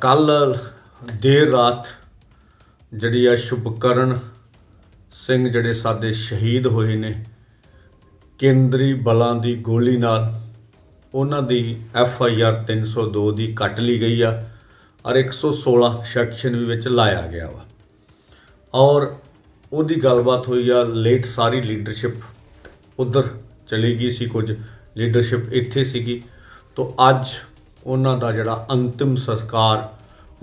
ਕੱਲ ਦੇਰ ਰਾਤ ਜਿਹੜੀ ਆ ਸ਼ੁਭਕਰਨ ਸਿੰਘ ਜਿਹੜੇ ਸਾਡੇ ਸ਼ਹੀਦ ਹੋਏ ਨੇ, ਕੇਂਦਰੀ ਬਲਾਂ ਦੀ ਗੋਲੀ ਨਾਲ ਉਹਨਾਂ ਦੀ ਐਫ ਆਈ ਆਰ 302 ਦੀ ਕੱਟ ਲਈ ਗਈ ਆ ਔਰ 116 ਸੈਕਸ਼ਨ ਵੀ ਵਿੱਚ ਲਾਇਆ ਗਿਆ ਵਾ। ਔਰ ਉਹਦੀ ਗੱਲਬਾਤ ਹੋਈ ਆ, ਲੇਟ ਸਾਰੀ ਲੀਡਰਸ਼ਿਪ ਉਧਰ ਚਲੀ ਗਈ ਸੀ ਕੁਝ। ਲੀਡਰਸ਼ਿਪ ਇੱਥੇ ਸੀਗੀ। ਤੋਂ ਅੱਜ ਉਹਨਾਂ ਦਾ ਜਿਹੜਾ ਅੰਤਿਮ ਸੰਸਕਾਰ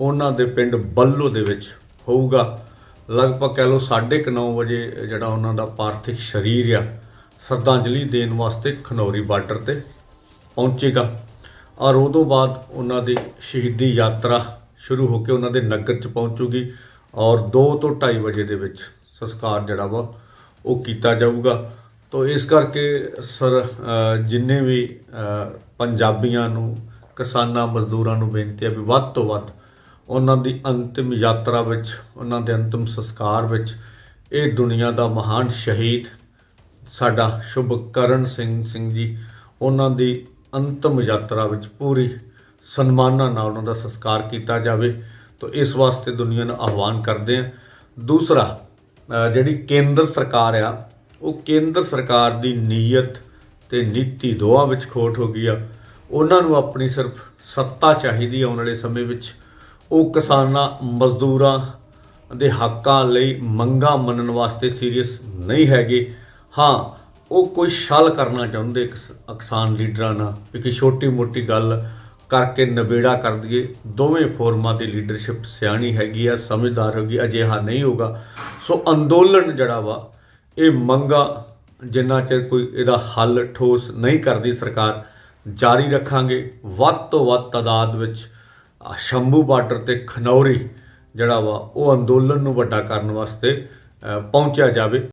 ਉਹਨਾਂ ਦੇ ਪਿੰਡ ਬੱਲੋ ਦੇ ਵਿੱਚ ਹੋਊਗਾ। ਲਗਭਗ ਕਹਿ ਲਓ 9:30 ਵਜੇ ਜਿਹੜਾ ਉਹਨਾਂ ਦਾ ਪਾਰਥਿਕ ਸਰੀਰ ਆ, ਸ਼ਰਧਾਂਜਲੀ ਦੇਣ ਵਾਸਤੇ ਖਨੌਰੀ ਬਾਰਡਰ ਤੇ ਪਹੁੰਚੇਗਾ। ਔਰ ਉਦੋਂ ਬਾਅਦ ਉਹਨਾਂ ਦੀ ਸ਼ਹੀਦੀ ਯਾਤਰਾ ਸ਼ੁਰੂ ਹੋ ਕੇ ਉਹਨਾਂ ਦੇ ਨਗਰ ਚ ਪਹੁੰਚੂਗੀ ਔਰ 2 ਤੋਂ 2:30 ਵਜੇ ਦੇ ਵਿੱਚ ਸੰਸਕਾਰ ਜਿਹੜਾ ਵਾ ਉਹ ਕੀਤਾ ਜਾਊਗਾ। ਤੋਂ ਇਸ ਕਰਕੇ ਸਰ ਜਿੰਨੇ ਵੀ ਪੰਜਾਬੀਆਂ ਨੂੰ ਕਿਸਾਨਾਂ ਮਜ਼ਦੂਰਾਂ ਨੂੰ ਬੇਨਤੀ ਹੈ ਵੀ ਵੱਧ ਤੋਂ ਵੱਧ ਉਹਨਾਂ ਦੀ ਅੰਤਿਮ ਯਾਤਰਾ ਵਿੱਚ, ਉਹਨਾਂ ਦੇ ਅੰਤਿਮ ਸੰਸਕਾਰ ਵਿੱਚ ਇਹ ਦੁਨੀਆ ਦਾ ਮਹਾਨ ਸ਼ਹੀਦ ਸਾਡਾ ਸ਼ੁਭਕਰਨ ਸਿੰਘ ਸਿੰਘ ਜੀ, ਉਹਨਾਂ ਦੀ ਅੰਤਿਮ ਯਾਤਰਾ ਵਿੱਚ ਪੂਰੀ ਸਨਮਾਨਾਂ ਨਾਲ ਉਹਨਾਂ ਦਾ ਸੰਸਕਾਰ ਕੀਤਾ ਜਾਵੇ। ਤਾਂ ਇਸ ਵਾਸਤੇ ਦੁਨੀਆ ਨੂੰ ਆਹਵਾਨ ਕਰਦੇ ਆ ਦੂਸਰਾ ਜਿਹੜੀ ਕੇਂਦਰ ਸਰਕਾਰ ਆ, ਉਹ ਕੇਂਦਰ ਸਰਕਾਰ ਦੀ ਨੀਅਤ ਤੇ ਨੀਤੀ ਦੋਹਾਂ ਵਿੱਚ ਖੋਟ ਹੋ ਗਈ ਆ। ਉਹਨਾਂ ਨੂੰ ਆਪਣੀ ਸਿਰਫ ਸੱਤਾ ਚਾਹੀਦੀ ਆਉਣ ਵਾਲੇ ਸਮੇਂ ਵਿੱਚ। ਉਹ ਕਿਸਾਨਾਂ, ਮਜ਼ਦੂਰਾਂ ਦੇ ਹੱਕਾਂ ਲਈ ਮੰਗਾਂ ਮੰਨਣ ਵਾਸਤੇ ਸੀਰੀਅਸ ਨਹੀਂ ਹੈਗੇ। ਹਾਂ, ਉਹ ਕੋਈ ਛਲ ਕਰਨਾ ਚਾਹੁੰਦੇ ਕਿਸਾਨ ਲੀਡਰਾਂ ਨਾਲ ਇੱਕ ਛੋਟੀ ਮੋਟੀ ਗੱਲ ਕਰਕੇ ਨਵੇੜਾ ਕਰ ਦਈਏ। ਦੋਵੇਂ ਫੋਰਮਾਂ ਦੀ ਲੀਡਰਸ਼ਿਪ ਸਿਆਣੀ ਹੈਗੀ ਆ, ਸਮਝਦਾਰ ਹੋਗੀ ਅਜਿਹਾ ਨਹੀਂ ਹੋਗਾ ਸੋ ਅੰਦੋਲਨ ਜਿਹੜਾ ਵਾ, ਇਹ ਮੰਗਾ ਜਿੰਨਾ ਚਿਰ ਕੋਈ ਇਹਦਾ ਹੱਲ ਠੋਸ ਨਹੀਂ ਕਰਦੀ ਸਰਕਾਰ ਜਾਰੀ ਰੱਖਾਂਗੇ। ਵੱਧ ਤੋਂ ਵੱਧ ਤਾਦਾਦ ਵਿੱਚ ਸ਼ੰਭੂ ਬਾਰਡਰ ਤੇ ਖਨੌਰੀ ਜਿਹੜਾ ਵਾ, ਉਹ ਅੰਦੋਲਨ ਨੂੰ ਵੱਡਾ ਕਰਨ ਵਾਸਤੇ ਪਹੁੰਚਿਆ ਜਾਵੇ।